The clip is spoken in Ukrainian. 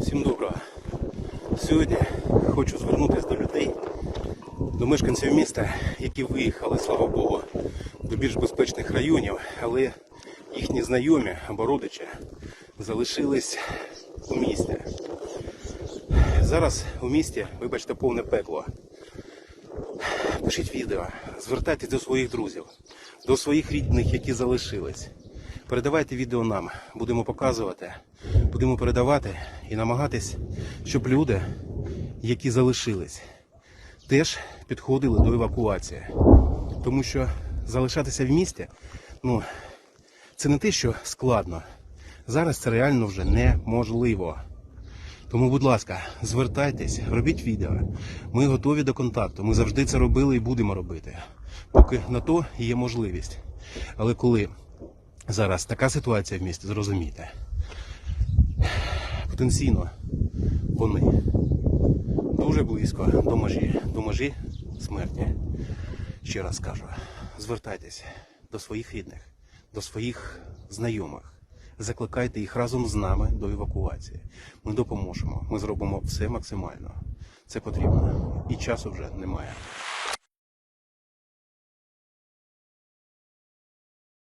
Всім доброго. Сьогодні хочу звернутися до людей, до мешканців міста, які виїхали, слава Богу, до більш безпечних районів, але їхні знайомі або родичі залишились у місті. Зараз у місті, вибачте, повне пекло. Пишіть відео, звертайтесь до своїх друзів, до своїх рідних, які залишились. Передавайте відео нам, будемо показувати, будемо передавати і намагатись, щоб люди, які залишились, теж підходили до евакуації. Тому що залишатися в місті, ну, це не те, що складно. Зараз це реально вже неможливо. Тому, будь ласка, звертайтесь, робіть відео. Ми готові до контакту. Ми завжди це робили і будемо робити, поки на то є можливість. Але коли зараз така ситуація в місті, зрозумійте, потенційно вони дуже близько до межі, до межі смерті. Ще раз кажу, звертайтесь до своїх рідних, до своїх знайомих. Закликайте їх разом з нами до евакуації. Ми допоможемо. Ми зробимо все максимально. Це потрібно. І часу вже немає.